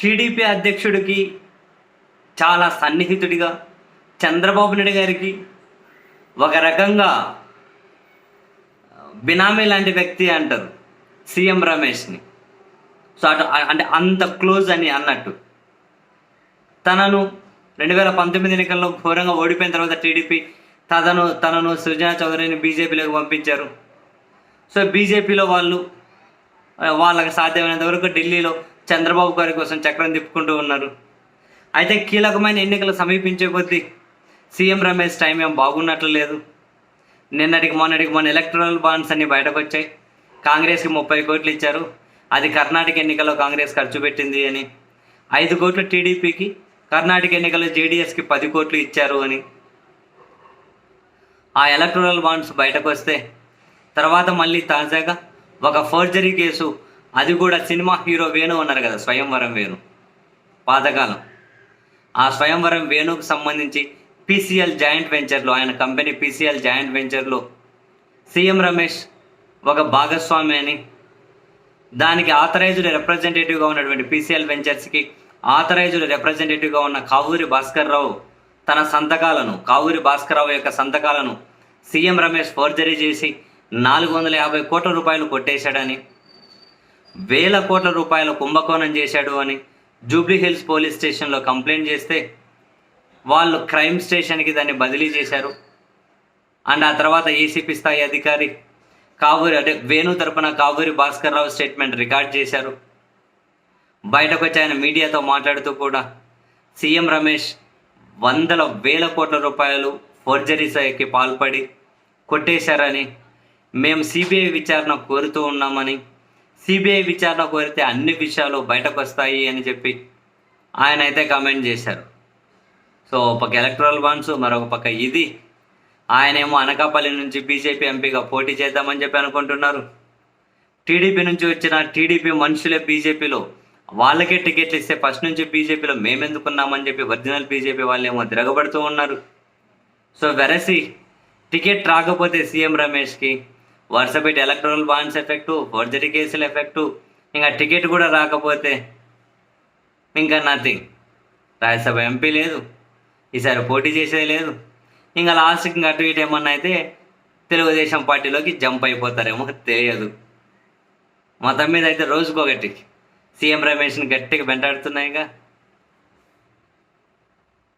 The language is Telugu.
టీడీపీ అధ్యక్షుడికి చాలా సన్నిహితుడిగా చంద్రబాబు నాయుడు గారికి ఒక రకంగా బినామీ లాంటి వ్యక్తి అంటారు సీఎం రమేష్ని. సో అటు అంటే అంత క్లోజ్ అని అన్నట్టు. తనను రెండు వేల పంతొమ్మిది ఎన్నికల్లో ఘోరంగా ఓడిపోయిన తర్వాత టీడీపీ తనను తనను సృజనా చౌదరిని బీజేపీలోకి పంపించారు. సో బీజేపీలో వాళ్ళు వాళ్ళకి సాధ్యమైనంత వరకు ఢిల్లీలో చంద్రబాబు గారి కోసం చక్రం తిప్పుకుంటూ ఉన్నారు. అయితే కీలకమైన ఎన్నికలు సమీపించే కొద్దీ సీఎం రమేష్ టైం ఏం బాగున్నట్లు లేదు. నిన్నటికి మొన్నటికి మొన్న ఎలక్ట్రల్ బాండ్స్ అన్ని బయటకు వచ్చాయి కాంగ్రెస్కి ముప్పై కోట్లు ఇచ్చారు. అది కర్ణాటక ఎన్నికల్లో కాంగ్రెస్ ఖర్చు పెట్టింది అని. ఐదు కోట్లు టీడీపీకి కర్ణాటక ఎన్నికల్లో జేడీఎస్కి పది కోట్లు ఇచ్చారు అని. ఆ ఎలక్ట్రల్ బాండ్స్ బయటకు వస్తే తర్వాత మళ్ళీ తాజాగా ఒక ఫోర్జరీ కేసు అది కూడా సినిమా హీరో వేణు ఉన్నారు కదా స్వయంవరం వేణు. పాతకాలం. ఆ స్వయంవరం వేణుకు సంబంధించి పీసీఎల్ జాయింట్ వెంచర్లో ఆయన కంపెనీ పీసీఎల్ జాయింట్ వెంచర్లో సీఎం రమేష్ ఒక భాగస్వామి అని దానికి ఆథరైజ్డ్ రిప్రజెంటేటివ్గా ఉన్నటువంటి పీసీఎల్ వెంచర్స్కి ఆథరైజ్డ్ రిప్రజెంటేటివ్గా ఉన్న కావూరి భాస్కర్ రావు తన సంతకాలను కావూరి భాస్కర్ రావు యొక్క సంతకాలను సీఎం రమేష్ ఫోర్జరీ చేసి నాలుగు వందల యాభై కోట్ల రూపాయలు కొట్టేశాడని వేల కోట్ల రూపాయల కుంభకోణం చేశాడు అని జూబ్లీ హిల్స్ పోలీస్ స్టేషన్లో కంప్లైంట్ చేస్తే వాళ్ళు క్రైమ్ స్టేషన్కి దాన్ని బదిలీ చేశారు. అండ్ ఆ తర్వాత ఏసీపీ స్థాయి అధికారి కావూరి అంటే వేణు తరపున కావూరి భాస్కర్ రావు స్టేట్మెంట్ రికార్డ్ చేశారు. బయటకు వచ్చి ఆయన మీడియాతో మాట్లాడుతూ కూడా సీఎం రమేష్ వందల వేల కోట్ల రూపాయలు ఫోర్జరీస్కి పాల్పడి కొట్టేశారని మేము సిబిఐ విచారణ కోరుతూ ఉన్నామని సిబిఐ విచారణ కోరితే అన్ని విషయాలు బయటకు వస్తాయి అని చెప్పి ఆయన అయితే కామెంట్ చేశారు. సో ఒక పక్క ఎలక్ట్రల్ బాండ్స్ మరొక పక్క ఇది. ఆయనేమో అనకాపల్లి నుంచి బీజేపీ ఎంపీగా పోటీ చేద్దామని చెప్పి అనుకుంటున్నారు. టీడీపీ నుంచి వచ్చిన టీడీపీ మనుషులే బీజేపీలో వాళ్ళకే టికెట్లు ఇస్తే ఫస్ట్ నుంచి బీజేపీలో మేమెందుకున్నామని చెప్పి ఒరిజినల్ బీజేపీ వాళ్ళేమో తిరగబడుతూ ఉన్నారు. సో వెరసి టికెట్ రాకపోతే సీఎం రమేష్కి వరుస పెట్టి ఎలక్ట్రల్ బాండ్స్ ఎఫెక్టు ఫోర్జరీ కేసుల ఎఫెక్టు ఇంకా టికెట్ కూడా రాకపోతే ఇంకా నథింగ్ రాజ్యసభ ఎంపీ లేదు ఈసారి పోటీ చేసేది లేదు. ఇంకా లాస్ట్కి ఇంకా అటు ఇటు ఏమన్నా అయితే తెలుగుదేశం పార్టీలోకి జంప్ అయిపోతారేమో తెలియదు. మతం మీద అయితే రోజుకొకటి. సీఎం రమేష్ని గట్టిగా వెంటాడుతున్నాయిగా.